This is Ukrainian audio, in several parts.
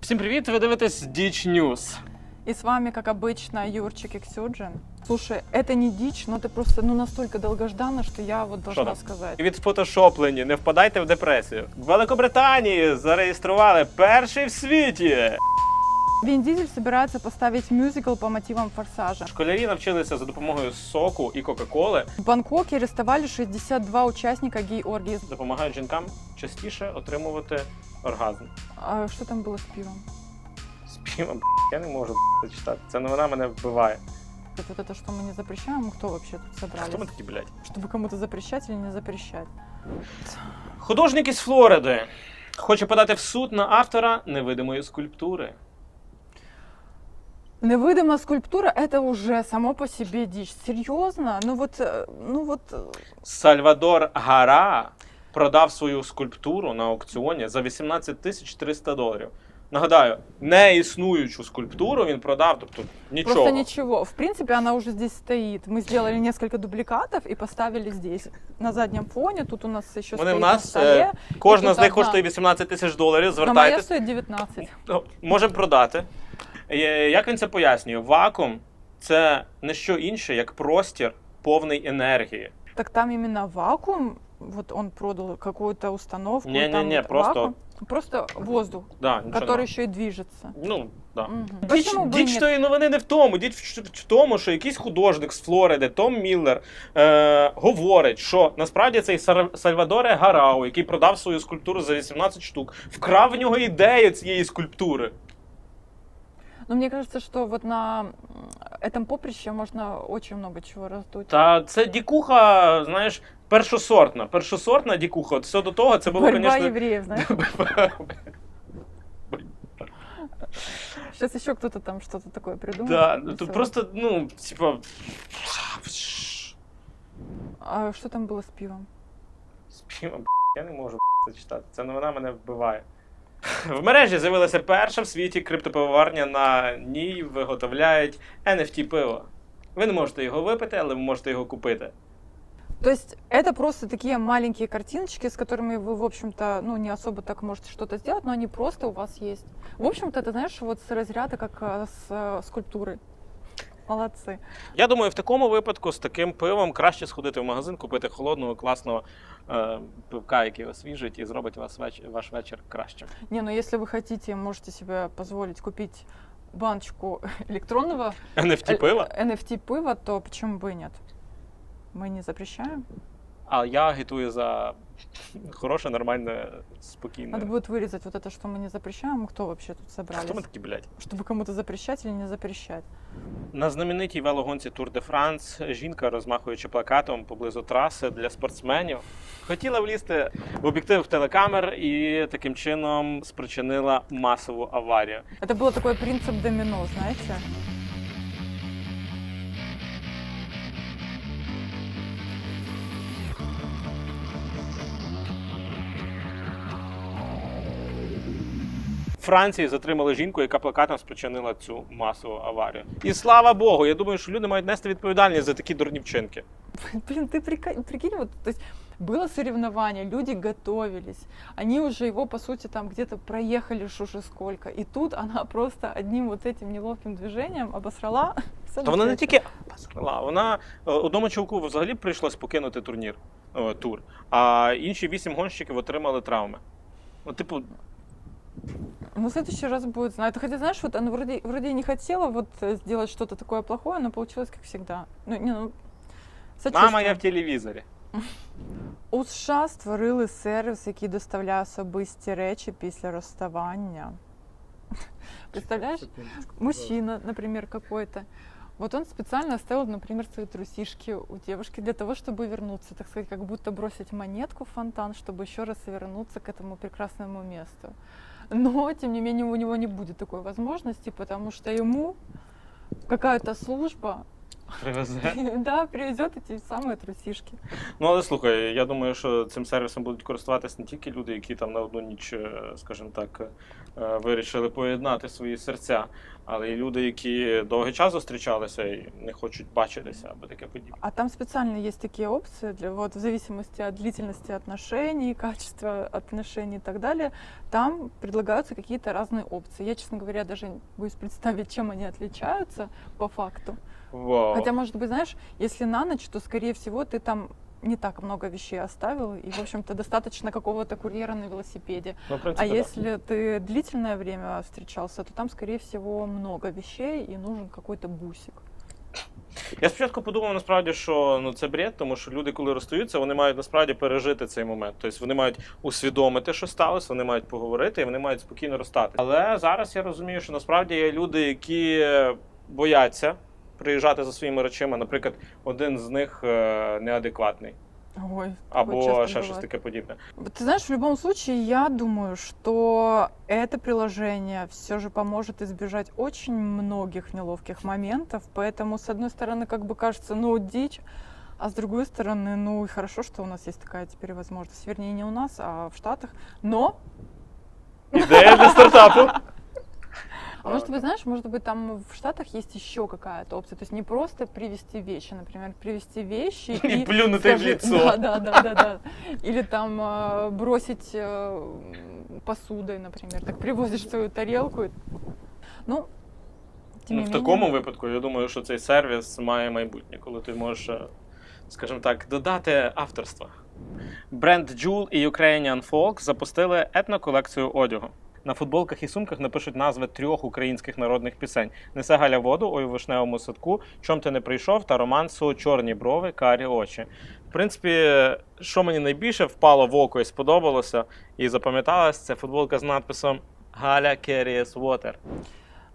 Всім привіт! Ви дивитесь Діч Ньюс. И с вами, как обычно, Юрчик Иксюджин. Слушай, это не дичь, но ты просто ну, настолько долгожданно, что я вот должна там? сказать. Відфотошоплені, не впадайте в депресію. В Великобританії зареєстрували перший в світі. Вин Дизель собирается поставить мюзикл по мотивам «Форсажа». Школярі навчилися за допомогою соку і Кока-Коли, В Бангкоке арестовали 62 участника гей-оргии. допомагають жінкам частіше отримувати оргазм. А что там было с пивом? З півом, б**, я не можу б**, це читати. Ця новина мене вбиває. Вот это, что мы не запрещаем, кто вообще тут собрались? Хто ми такі, блядь? Чтобы кому-то запрещать или не запрещать? Художник із Флориди хоче подати в суд на автора невидимої скульптури. Невидима скульптура – это уже само по себе дичь. Серьезно? Ну вот, э, ну вот, э, Сальвадор Гара продав свою скульптуру на аукціоні за 18 тисяч 300 доларів. Нагадаю, неіснуючу скульптуру він продав, тобто нічого. Просто ничего. В принципе, она уже здесь стоит. Мы сделали несколько дубликатов и поставили здесь на заднем фоне. Тут у нас еще Вони стоит в на нас столе. е, кожна тут з них одна. коштує 18 тисяч доларів. Но моя Звертайтесь, стоит 19. Ну, можемо продати. Е, Як він це пояснює? Вакуум це не що інше, як простір повний енергії. Так там именно вакуум Вот он продал какую-то установку. Не-не-не, там вот просто- вакуум. Просто воздух, Да, нічого который не- еще и движется. Ну, да. Мгм. Діч, Почему бы и діч нет? тої новини не в тому. Діч в, в тому, що якийсь художник з Флориди, Том Міллер, е, говорить, що насправді цей Сар- Сальвадоре Гарау, який продав свою скульптуру за 18 штук, вкрав в нього ідею цієї скульптури. Но мне кажется, что вот на м, этом поприще можно очень много чего раздуть. Та це дікуха, знаєш, першосортна. Першосортна дікуха. От все до того, це було, Борьба звісно. евреев, знаешь. Сейчас еще кто-то там что-то такое придумает. Да, тут просто, ну, типа. А что там было с пивом? Співа, б**, я не можу це читати. Ця новина мене вбиває. В мережі з'явилася перша в світі криптопивоварня. На ній виготовляють NFT пиво. Ви не можете його випити, але ви можете його купити. То есть это просто такие маленькие картиночки, с которыми вы, в общем-то, ну, не особо так можете что-то сделать, но они просто у вас есть. В общем-то, это, знаешь, вот с разряда, как э, с э, скульптурой. Молодцы. Я думаю, в такому випадку з таким пивом краще сходити в магазин, купити холодного, класного е, пивка, який освіжить і зробить вас веч... ваш вечір кращим. Не, ну если вы хотите, можете себе позволить купить баночку электронного NFT пива. NFT пива, то почему бы и нет? Мы не запрещаем. А я агітую за хороше, нормальне, спокійне. Надо будет вырезать вот это, что мы не запрещаем. Кто вообще тут собрались? Хто ми такі, блядь? Чтобы кому-то запрещать или не запрещать. На знаменитій велогонці Тур де Франс жінка, розмахуючи плакатом поблизу траси для спортсменів, хотіла влізти в об'єктив телекамер і таким чином спричинила масову аварію. Это было такой принцип домино, знаете? Франції затримали жінку, яка плакатом спричинила цю масову аварію. І слава Богу, я думаю, що люди мають нести відповідальність за такі дурні вчинки. Блин, ты прика- прикинь, вот, то есть было соревнование, люди готовились, они уже его, по сути, там где-то проехали ж уже сколько, и тут она просто одним вот этим неловким движением обосрала. всё Та вона не на свете. тільки посрала, вона е, одному чоловіку взагалі прийшлось покинути турнір е, тур, а інші вісім гонщиків отримали травми. Ну, типу, Ну, в следующий раз будет знать. Хотя, знаешь, вот она вроде, вроде и не хотела вот э, сделать что-то такое плохое, но получилось как всегда. Ну, не, ну, мама, я сочувствую. в телевізорі. У США створили сервіс, який доставляє особисті речі після розставання. Представляешь? Мужчина, например, какой-то. Вот он специально оставил, например, свои трусишки у девушки для того, чтобы вернуться, так сказать, как будто бросить монетку в фонтан, чтобы еще раз вернуться к этому прекрасному месту. Но, тем не менее, у него не будет такой возможности, потому что ему какая-то служба, Привезе. да, привезет эти самые трусишки. Ну, але слухай, я думаю, що цим сервісом будуть користуватися не тільки люди, які там на одну ніч, е, скажімо так, е, вирішили поєднати свої серця, Але є люди, які довгий час зустрічалися і не хочуть бачитися або таке подібне. А там специально есть такие опции, для, вот в зависимости от длительности отношений, качества отношений и так далее, там предлагаются какие-то разные опции. Я, честно говоря, даже боюсь представить, чем они отличаются по факту. Вау. Хотя, может быть, знаешь, если на ночь, то, скорее всего, ты там не так много вещей оставил, и, в общем-то, достаточно какого-то курьера на велосипеде. Ну, в А принципі, да. если ты длительное время встречался, то там, скорее всего, много вещей, и нужен какой-то бусик. Я спочатку подумав насправді, що ну це бред, тому що люди, коли розстаються, вони мають насправді пережити цей момент. Тобто вони мають усвідомити, що сталося, вони мають поговорити і вони мають спокійно розстати. Але зараз я розумію, що насправді є люди, які бояться приїжджати за своїми речима. Наприклад, один з них е, неадекватний Ой, такое або часто ще щось бывает. таке подібне. Ты знаешь, в любом случае, я думаю, что это приложение все же поможет избежать очень многих неловких моментов. Поэтому, с одной стороны, как бы кажется, ну, дичь, а с другой стороны, ну, и хорошо, что у нас есть такая теперь возможность. Вернее, не у нас, а в Штатах. Но, Ідея для стартапу. а может быть, знаешь, может быть, там в Штатах есть еще какая-то опция. То есть не просто привезти вещи, например, привезти вещи И плюнуть в скажи- лицо. Да, да, да, да, да. Или там э, бросить э, посудой, например. Так привозишь свою тарелку. и- Ну, тем Ну, не в менее, такому випадку я думаю, що цей сервіс має майбутнє, коли ти можеш, е, скажімо так, додати авторства. Бренд Jewel і Ukrainian Folk запустили етноколекцію одягу. На футболках і сумках напишуть назви трьох українських народних пісень: Несе Галя воду, ой у вишневому садку, Чом ти не прийшов та романсу Чорні брови, карі очі. В принципі, що мені найбільше впало в око і сподобалося, і запам'яталось, це футболка з надписом Галя carries water.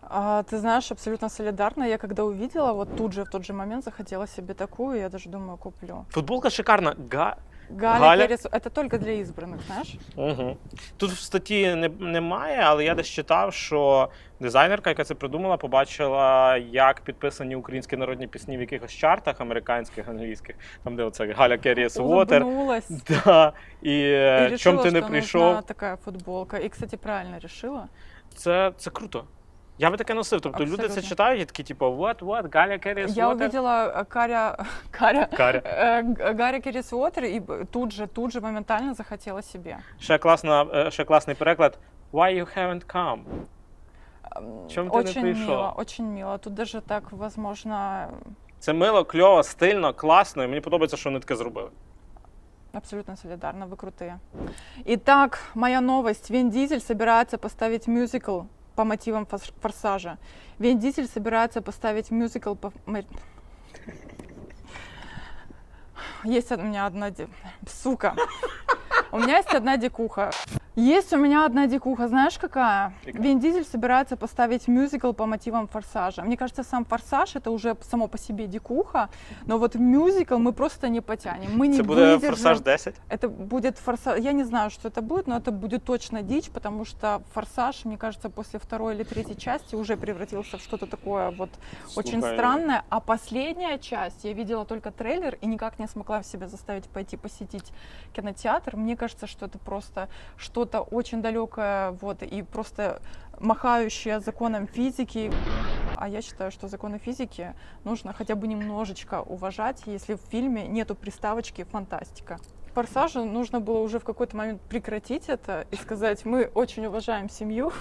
а, ты знаешь, абсолютно солидарно. Я когда увидела, вот тут же, в тот же момент захотела себе такую, я даже думаю, куплю. Футболка шикарна. Га... Галя, Галя? Керес- это только для избранных, знаешь? Угу. Тут в статті не, немає, але я десь читав, що дизайнерка, яка це придумала, побачила, як підписані українські народні пісні в якихось чартах американських, англійських, там де оце Галя Керріс Water. Улыбнулась. Да. І, И е, решила, чом ти не что прийшов? нужна такая футболка. И, кстати, правильно решила. Це, це круто. Я би таке носив. Тобто люди це Абсолютно. читають і такі, типу, what, what, Галя Керріс Я Water? увидела э, Каря, Каря, Каря. э, Г- Гарри Керрис Уотер и б- тут же, тут же моментально захотела себе. Ще, класна, е, ще класний переклад. Why you haven't come? М, Чем ты не Очень пришел? мило, очень мило. Тут даже так, возможно, Це мило, кльово, стильно, класно, і мені подобається, що вони таке зробили. абсолютно солидарно, вы крутые. Итак, моя новость. Вин Дизель собирается поставить мюзикл по мотивам «Форсажа». Вин Дизель собирается поставить мюзикл по... Есть у меня одна... Сука. У меня есть одна дикуха. Есть у меня одна дикуха, знаешь какая? Какая? Вин Дизель собирается поставить мюзикл по мотивам «Форсажа». Мне кажется, сам «Форсаж» — это уже само по себе дикуха, но вот мюзикл мы просто не потянем. Мы не Це буде выдержим. Форсаж 10. Это будет форсаж. Я не знаю, что это будет, но это будет точно дичь, потому что форсаж, мне кажется, после второй или третьей части уже превратился в что-то такое вот очень Слухай, странное. А последняя часть, я видела только трейлер и никак не смогла себя заставить пойти посетить кинотеатр. Мне кажется, что это просто что-то очень далекое, вот, и просто махающее законом физики. А я считаю, что законы физики нужно хотя бы немножечко уважать, если в фильме нету приставочки «фантастика». Форсажу нужно было уже в какой-то момент прекратить это и сказать, мы очень уважаем семью,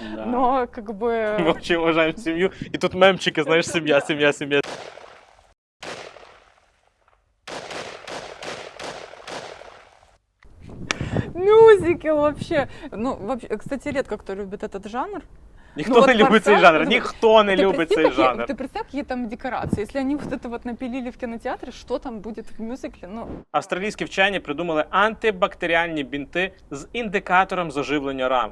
но как Ми бы... очень уважаємо сім'ю. І тут мемчики, знаєш, сім'я, сім'я, сім'я. Мюзикл вообще. Ну, вообще, кстати, редко кто любит этот жанр. Ніхто Ну, от не любить цей «Форсаж», жанр. ну, Ніхто не Ты любить представь, цей какие- жанр. Ты представь, какие там декорации. Если они вот это вот напилили в кинотеатре, что там будет в мюзикле? Ну, Австралійські вчені придумали антибактеріальні бінти з індикатором заживлення ран.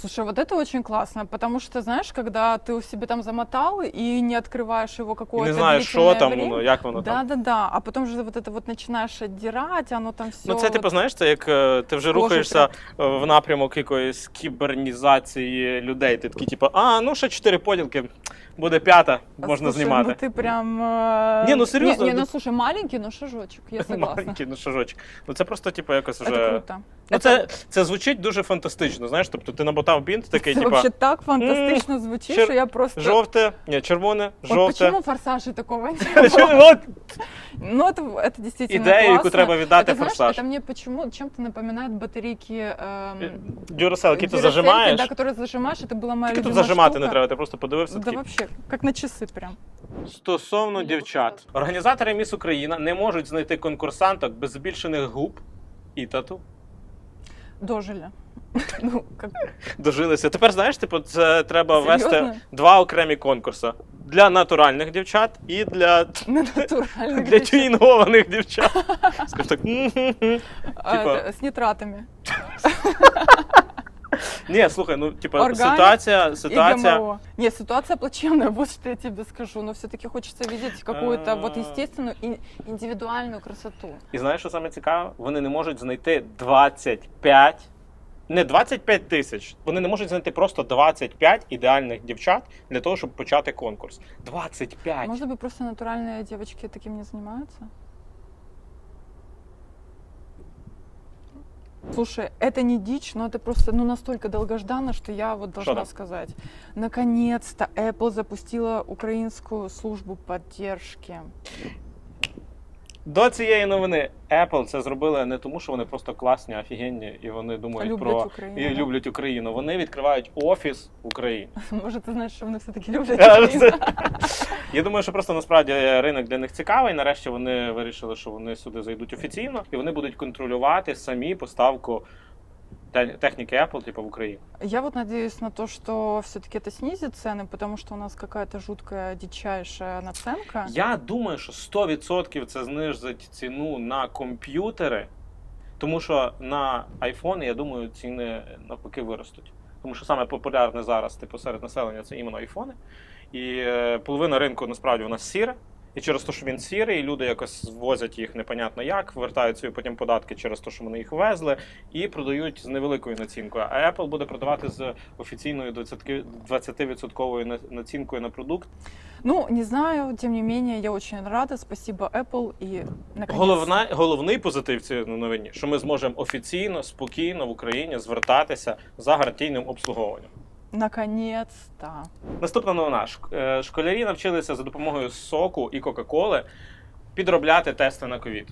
Слушай, вот это очень классно, потому что, знаешь, когда ты у себя там замотал и не открываешь его І какое-то не знаєш, що длительное там время, воно, як воно там. Да-да-да, а потом же вот это вот начинаешь отдирать, оно там все. Ну, це типу, знаєш, це як е, ти вже Кожу рухаєшся е, в напрямок якоїсь кібернізації людей. Ти такий, типу, а, ну ще чотири поділки, буде п'ята, можна знімати. Ну ты прям... э, Не, ну серьезно, Не, не, ну- ну слушай, маленький, но шажочек, я согласна. Маленький ну, шажочок. Ну це просто, типу, якось Это вже круто. Ну, це, це звучить дуже фантастично, знаєш, тобто ти намотав бінт такий, Це типа, вообще так фантастично звучит, чер- что я просто... жовте, ні, червоне, Вот жовте. почему форсажи такого не было? От Ну, это, это действительно ідея, яку классно. треба віддати это, знаешь, форсаж. это мне почему чем-то напоминает батарейки эм, Дюрасел, який ти Duracell, зажимаєш. Да, которые зажимаешь, это была моя Тільки тут любимая зажимати штука. не треба, ти просто подивився Да такий. вообще, как на часы прям. Стосовно дівчат, організатори Міс Україна не можуть знайти конкурсанток без збільшених губ і тату. Дожили. Ну, как Дожилися. Тепер знаєш, типу, це треба вести два окремі конкурси для натуральних дівчат і для, натурально. для тюнінгованих дівчат. Скажу так. Типа- это, С нитратами. Ні, слухай, ну Органік ситуація, ситуація. ГМО. Ситуация плачевная, вот что я тебе скажу. Но все-таки хочется видеть какую-то вот естественную и индивидуальную красоту. І знаєш, що саме цікаве? Вони не можуть знайти 25, не 25 тисяч. Вони не можуть знайти просто 25 ідеальних дівчат для того, щоб почати конкурс. 25. Может быть, просто натуральные девочки таким не занимаются? Слушай, это не дичь, но это просто ну, настолько долгожданно, что я вот должна там? сказать. Наконец-то Apple запустила украинскую службу поддержки. До цієї новини Apple це зробили не тому, що вони просто класні, офігенні, і вони думають Люблять про Україну, і да? люблять Україну. Вони відкривають офіс в Україні. Может, ты знаешь, что они все-таки люблят Це- Украину? Я думаю, що просто насправді ринок для них цікавий. Нарешті вони вирішили, що вони сюди зайдуть офіційно, і вони будуть контролювати самі поставку те- техніки Apple, типу в Україну. Я вот надеюсь на то, что все-таки это снизит цены, потому что у нас какая-то жуткая, дичайшая наценка. Я думаю, що 100% це знизить ціну на комп'ютери, тому що на iPhone, я думаю, ціни навпаки виростуть. Тому що саме популярне зараз, типу, серед населення це іменно айфони. І е, половина ринку насправді у нас сіра. І через те, що він сірий, люди якось звозять їх непонятно як, вертають свої потім податки через те, що вони їх везли, і продають з невеликою націнкою. А Apple буде продавати з офіційною 20% 20% націнкою на продукт. Ну, не знаю, тем не менее, я очень рада. Спасибо, Apple. И наконец... Головна, головний позитив цій новині, що ми зможемо офіційно, спокійно в Україні звертатися за гарантійним обслуговуванням. Наконец-то. Наступна новина. Е, Школярі навчилися за допомогою соку і Кока-Коли підробляти тести на ковід.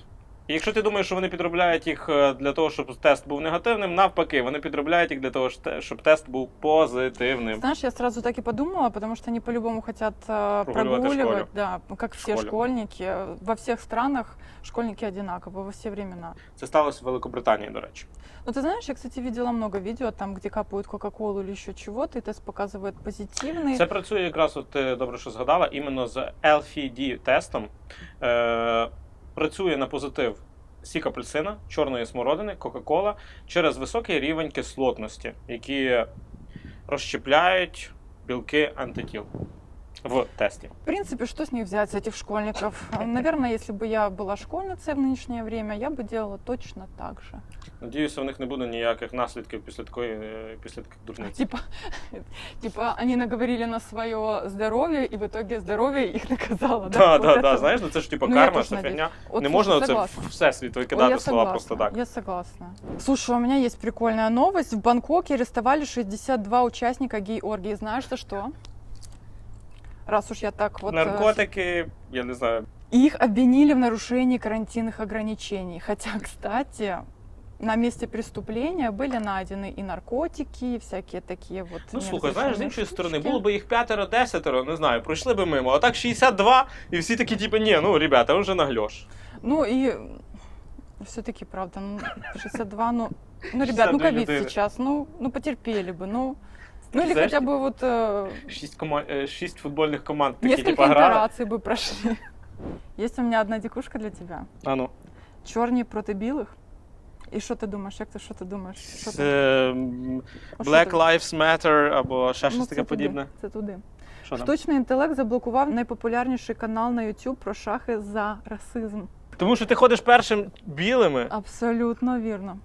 І якщо ти думаєш, що вони підробляють їх е, для того, щоб тест був негативним, навпаки, вони підробляють їх для того, що те- щоб тест був позитивним. Знаешь, я сразу так и подумала, потому что они по-любому хотят э, Прогуливать в прогуливать, школе. да, как все школе. школьники. Во всех странах школьники одинаковы, во все времена. Це сталося в Великобританії, до речі. Но ты знаешь, я, кстати, видела много видео, там, где капают Кока-Колу или еще чего-то, и тест показывает позитивный. Це працює якраз, от ти добре, що згадала, іменно з LFD-тестом. Е, працює на позитив. Сік апельсина, чорної смородини, Кока-Кола через високий рівень кислотності, які розщепляють білки антитіл в тесті. В принципе, что с них взять, с этих школьников? Наверное, если бы я была школьницей в нынешнее время, я бы делала точно так же. Надіюся, у них не буде ніяких наслідків після такої е, після таких дурниць. Типа, типа они наговорили на свое здоровье, и в итоге здоровье их наказало. Да, Вот да, это да, вот. знаєш, ну це ж типу Ну, я карма, теж це надіюсь. фігня. Вот, Не слушай, можна оце согласна. в всесвіт Ой, викидати я слова просто согласна, так. Я согласна. Слушай, у меня есть прикольная новость. В Бангкоке арестовали 62 участника гей-оргии. Знаешь за что? Раз уж я так вот... э, Наркотики, я не знаю. Их обвинили в нарушении карантинных ограничений. Хотя, кстати, на месте преступления были найдены и наркотики, и всякие такие вот... Ну слухай, знаєш, з неразрешенные іншої сторони, штучки. було б їх п'ятеро, десятеро, не знаю, пройшли би мимо. А так 62, і всі такі, типу, ні, ну, ребята, ви вже нагльош. Ну и все-таки, правда, ну, 62, ну, ну, ребят, 62 ну, ковид людини. сейчас, ну, ну, потерпели бы, ну, ну, или Знаешь, хотя бы вот э, Шість, кома... е, шість футбольних команд такі, несколько типу, грали. операций бы прошли. Есть у меня одна дикушка для тебя. А ну. Чорні проти білих. І що ти думаєш? Як ти що ти думаєш? Що ти? Е, м, О, що Black ти? Lives Matter або ще щось Ну, таке це туди, подібне. Це туди. Що там? Штучний інтелект заблокував найпопулярніший канал на YouTube про шахи за расизм. Тому що ти ходиш першим білими. Абсолютно вірно.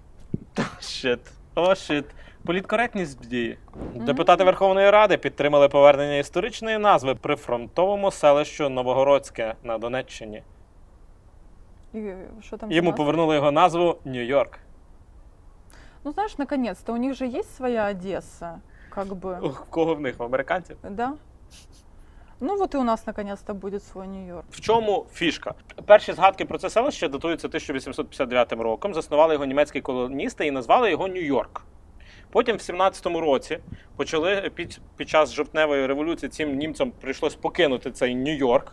Щит. О, щит. Політкоректність. Мгм. Депутати Верховної Ради підтримали повернення історичної назви при фронтовому селищу Новогородське на Донеччині. І що там? Йому повернули його назву Нью-Йорк. Ну, знаешь, наконец-то, у них же есть своя Одесса, как бы, У кого в них? В американців? да? Ну, вот и у нас наконец-то будет свой Нью-Йорк. В чому фішка? Перші згадки про це селище датуються 1859 роком. Заснували його німецькі колоністи і назвали його Нью-Йорк. Потім в 17-му році почали під, під час жовтневої революції цим німцям прийшлось покинути цей Нью-Йорк.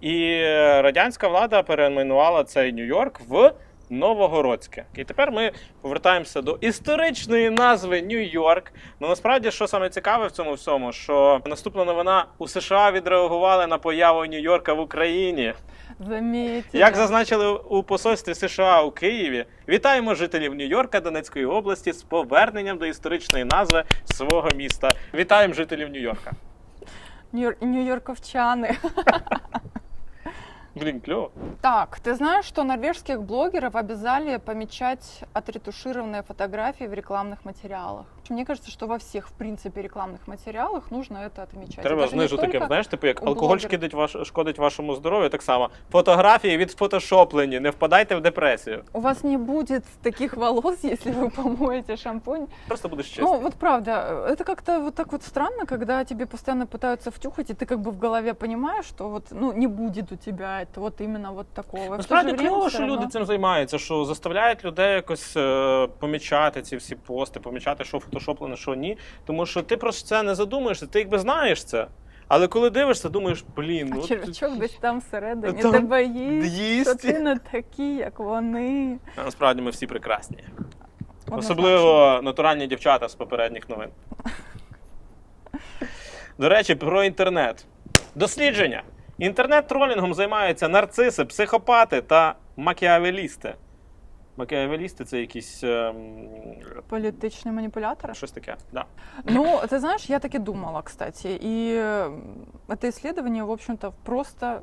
І е, радянська влада перейменувала цей Нью-Йорк в Новогородське. І тепер ми повертаємося до історичної назви Нью-Йорк. Ну насправді, що саме цікаве в цьому всьому, що наступна новина у США відреагували на появу Нью-Йорка в Україні. Заметьте. Як зазначили у посольстві США у Києві, вітаємо жителів Нью-Йорка Донецької області з поверненням до історичної назви свого міста. Вітаємо жителів Нью-Йорка. Нью- Нью-Йорковчаны. Блін, кльово. Так, ты знаешь, что норвежских блогеров обязали помечать отретушированные фотографии в рекламных материалах? Мне кажется, что во всех, в принципе, рекламных материалах нужно это отмечать. Треба Это же не знижу таким, только- знаєш, типу як у алкоголь блогерів. шкодить, ваш, шкодить вашому здоров'ю, так само. Фотографії відфотошоплені, не впадайте в депресію. У вас не будет таких волос, если вы помоете шампунь. Просто будеш чистий. Ну, вот правда, это как-то вот так вот странно, когда тебе постоянно пытаются втюхать, и ты как бы в голове понимаешь, что вот, ну, не будет у тебя это вот именно вот такого. И в то же Насправді время кльово, всё що люди равно- цим займаються, що заставляють людей якось е, помічати ці всі пости, помічати, що фотошоплено, що ні. Тому що ти про це не задумуєшся, ти якби знаєш це. Але коли дивишся, думаєш, блін, ну червячок десь там всередині Там тебе їсть, їсти. ти не такий, як вони. А Насправді ми всі прекрасні. Однозначно. Особливо натуральні дівчата з попередніх новин. До речі, про інтернет. Дослідження. Інтернет-тролінгом займаються нарциси, психопати та макіавелісти. Макіавелісти це якісь ем, Політичні маніпулятори. щось таке. Да. Ну, ты знаешь, я так и думала, кстати. И э, это исследование, в общем-то, просто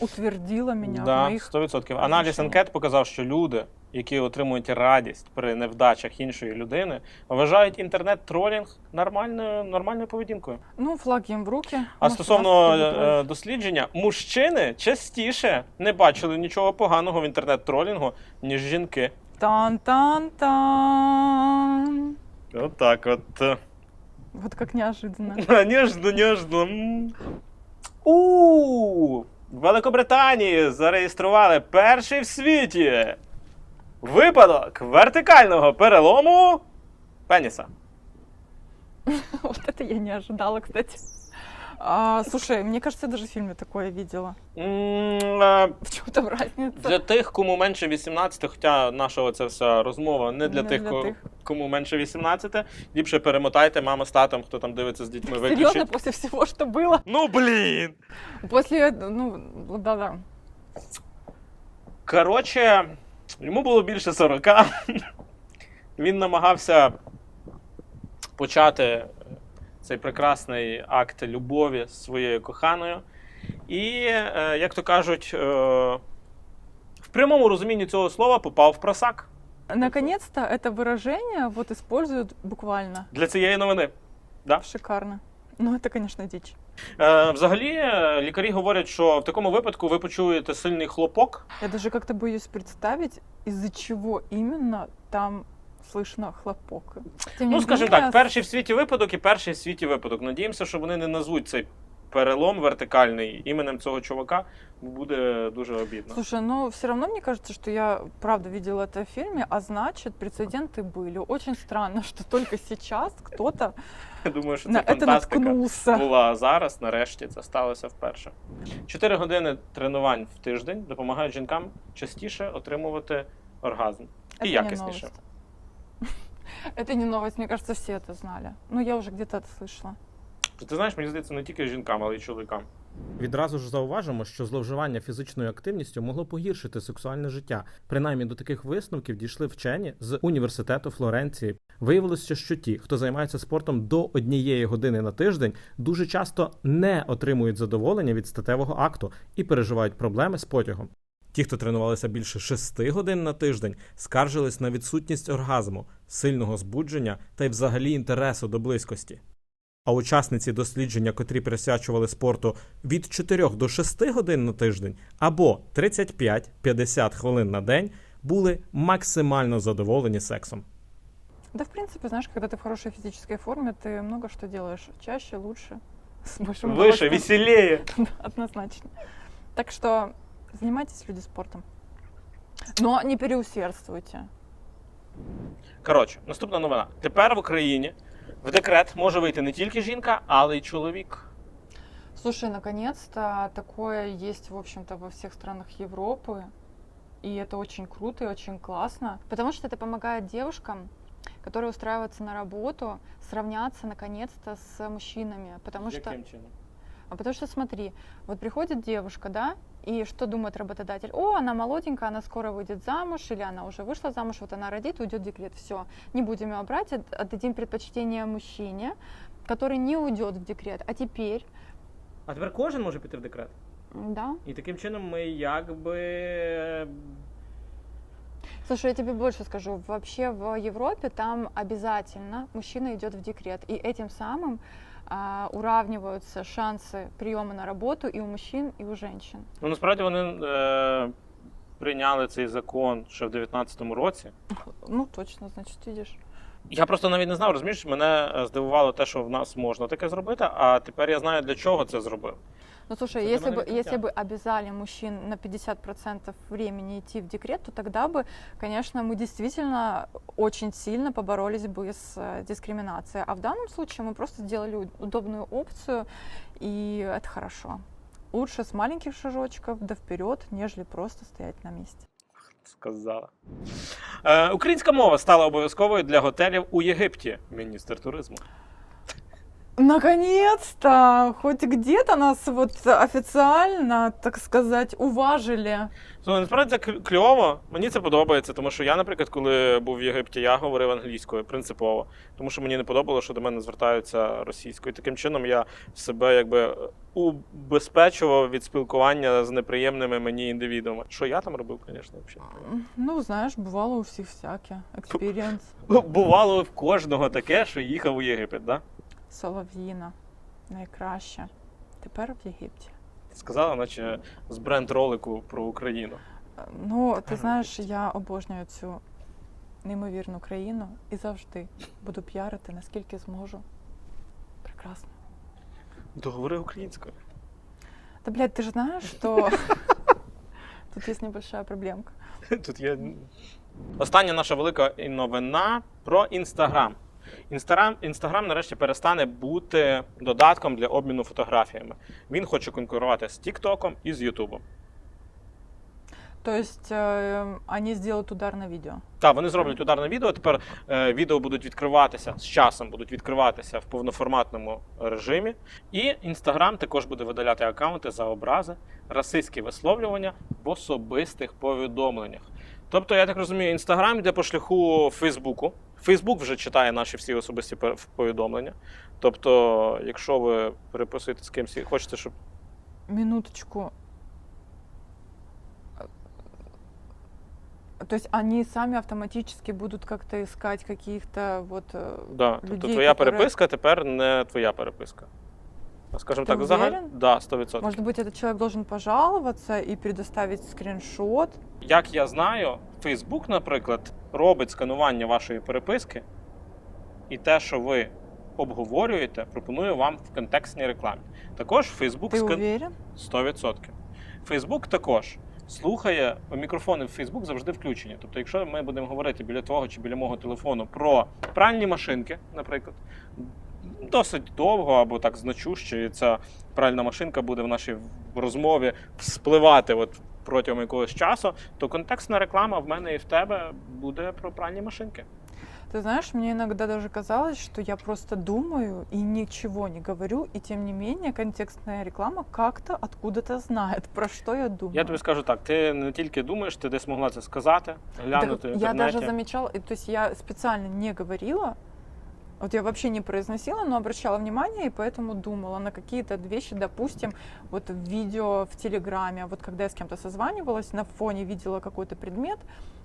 утвердило меня в Да, моих 100%. Аналіз анкет показав, що люди, які отримують радість при невдачах іншої людини, вважають інтернет-тролінг нормальною, нормальною поведінкою. Ну, флаг їм в руки. А стосовно е, дослідження, мужчини частіше не бачили нічого поганого в інтернет-тролінгу, ніж жінки. Тан-тан-тан. Отак от. Вот как неожиданно. Ніжно, ніжно. М. В Великобританії зареєстрували перший в світі випадок вертикального перелому пеніса. Вот это я не ожидала, кстати. А, слушай, мне кажется, я даже в фильме такое видела. М, е, В чем там разница? Для тих, кому менше 18, хоча наша ця вся розмова не для Не тих, для ко- тих. Кому менше 18, ліпше перемотайте мама з татом, хто там дивиться з дітьми, виключить. после всего, что было? Ну блін! После, ну, да-да. Коротше, йому було більше 40. Він намагався почати цей прекрасний акт любові з своєю коханою. І, е, як то кажуть, е, в прямому розумінні цього слова попав в просак Наконец-то это выражение вот используют буквально. для цієї новини. Да? Шикарно. Ну, это, конечно, дичь. Е, взагалі, е, лікарі говорять, що в такому випадку ви почуєте сильний хлопок. Я даже как-то боюсь представить, из-за чего именно там слышно хлопок. Тем не Ну, скажімо менее, так, перший в світі випадок і перший в світі випадок. Надіємося, що вони не назвуть цей перелом вертикальний іменем цього чувака, бо буде дуже обідно. Слушай, ну все равно мне кажется, что я правда видела это в фильме, а значит прецеденты были. Очень странно, что только сейчас кто-то Я думаю, що це на это фантастика наткнулся. була зараз. Нарешті це сталося вперше. Чотири години тренувань в тиждень допомагають жінкам частіше отримувати оргазм. Это І не якісніше. новость. Это не новость, мне кажется, все это знали. Ну, я уже где-то это слышала. Ти знаєш, мені здається, не тільки жінкам, але й чоловікам. Відразу ж зауважимо, що зловживання фізичною активністю могло погіршити сексуальне життя. Принаймні до таких висновків дійшли вчені з університету Флоренції. Виявилося, що ті, хто займається спортом до однієї години на тиждень, дуже часто не отримують задоволення від статевого акту і переживають проблеми з потягом. Ті, хто тренувалися більше шести годин на тиждень, скаржились на відсутність оргазму, сильного збудження та й взагалі інтересу до близькості. А учасниці дослідження, котрі присвячували спорту від 4 до 6 годин на тиждень або 35-50 хвилин на день, були максимально задоволені сексом. Да, в принципе, знаешь, когда ты в хорошей физической форме, ты много что делаешь. Чаще, лучше, с большим удовольствием. веселіє. Однозначно. Так что занимайтесь люди спортом. Но не переусердствуйте. Коротше, наступна новина. Тепер в Україні в декрет може вийти не тільки жінка, але й чоловік. Слушай, наконец-то такое есть, в общем-то, во всех странах Европы. И это очень круто и очень классно. Потому что это помогает девушкам, которые устраиваются на работу, сравняться наконец-то с мужчинами. Потому что, Яким чином? А потому что смотри, вот приходит девушка, да, и что думает работодатель? О, она молоденькая, она скоро выйдет замуж, или она уже вышла замуж, вот она родит, уйдет в декрет. Все, не будем ее брать, от- отдадим предпочтение мужчине, который не уйдет в декрет. А теперь, А тепер кожен може піти в декрет. да, І таким чином ми якби. Слушай, я тебе больше скажу. Вообще в Европе там обязательно мужчина идет в декрет. И этим самым а, шанси прийому приема на роботу і у мужчин, і у женщин. Ну насправді вони е, прийняли цей закон ще в 19-му році. Ну, точно, значить, видиш. Я просто навіть не знав, розумієш, мене е, здивувало те, що в нас можна таке зробити, а тепер я знаю, для чого це зробив. Ну, слушай, Это для если меня бы, если открытие. бы обязали мужчин на 50% времени идти в декрет, то тогда бы, конечно, мы действительно очень сильно поборолись бы с э, дискриминацией. А в данном случае мы просто сделали у- удобную опцию, и это хорошо. Лучше с маленьких шажочков да вперед, нежели просто стоять на месте. Сказала. Е, українська мова стала обов'язковою для готелів у Єгипті. Міністр туризму. Наконец-то! Хоть где-то нас вот официально, так сказать, уважили. Слухай, насправді це кльово. Мені це подобається, тому що я, наприклад, коли був в Єгипті, я говорив англійською принципово, тому що мені не подобалося, що до мене звертаються російською. Таким чином я себе якби убезпечував від спілкування з неприємними мені індивідами. Що я там робив, звісно, взагалі. Ну, знаешь, бывало у всех всякие. Experience. Бувало в кожного таке, що їхав у Єгипет, да? Солов'їна. Найкраще. Тепер в Єгипті. Сказала, наче з бренд ролику про Україну. Е, Ну, ти знаєш, я обожнюю цю неймовірну країну і завжди буду піарити, наскільки зможу. Прекрасно. Договори українською. Да, блядь, ты же знаешь, что тут есть небольшая проблемка. Тут є. Остання наша велика новина про Інстаграм. Інстаграм, Інстаграм нарешті перестане бути додатком для обміну фотографіями. Він хоче конкурувати з Тіктоком і з Ютубом. То есть э, они сделают удар на видео. Так, вони зроблять ударне відео. Тепер е, відео будуть відкриватися з часом, будуть відкриватися в повноформатному режимі. І Інстаграм також буде видаляти аккаунти за образи, расистські висловлювання в особистих повідомленнях. Тобто, я так розумію, Інстаграм йде по шляху Фейсбуку. Фейсбук вже читає наші всі особисті повідомлення. Тобто, якщо ви переписуєте з кимось і хочете, щоб Минуточку. То есть они сами автоматически будут как-то искать каких-то вот... э, да, тобто твоя которые- переписка тепер не твоя переписка А Скажімо Ты так, загаль... уверен? да, 100%. Может быть, этот человек должен пожаловаться и предоставить скриншот? Як я знаю, Facebook, наприклад, робить сканування вашої переписки, і те, що ви обговорюєте, пропонує вам в контекстній рекламі. Також Facebook Ты скан... уверен? 100%. Facebook також слухає мікрофони в Facebook завжди включені. Тобто, якщо ми будемо говорити біля твого чи біля мого телефону про пральні машинки, наприклад, досить довго або так значуще, і ця пральна машинка буде в нашій розмові спливати от протягом якогось часу, то контекстна реклама в мене і в тебе буде про пральні машинки. Ты знаешь, мне иногда даже казалось, что я просто думаю и ничего не говорю, и тем не менее контекстная реклама как-то откуда-то знает, про что я думаю. Я тобі скажу так: ти не тільки думаєш, ти десь могла це сказати, глянути в я інтернеті. даже замечала, то есть я специально не говорила, вот я вообще не произносила, но обращала внимание и поэтому думала на какие-то вещи, допустим, вот видео в Телеграме, вот когда я с кем-то созванивалась, на фоне видела какой-то предмет,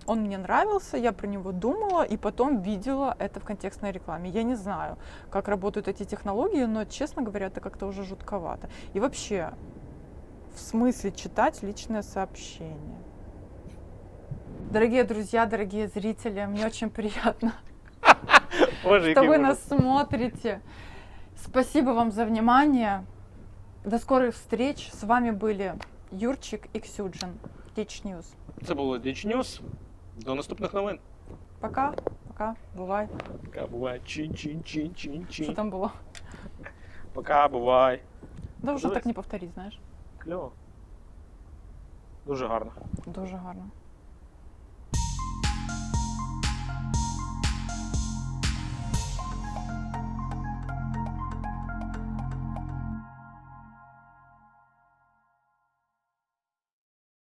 он мне нравился, я про него думала и потом видела это в контекстной рекламе. Я не знаю, как работают эти технологии, но, честно говоря, это как-то уже жутковато. И вообще, в смысле читать личное сообщение? Дорогие друзья, дорогие зрители, мне очень приятно Боже, что який вы ужас. нас смотрите. Спасибо вам за внимание. До скорых встреч. С вами были Юрчик и Ксюджин. Teach News. Це було Діч Ньюс. До наступних новин. Пока. Пока. Бувай. Пока бувай. Чин-чин-чин-чин-чин. Що там було? Пока бувай. Да вже Подивись. так не повторіть, знаєш. Кльово. Дуже гарно. Дуже гарно.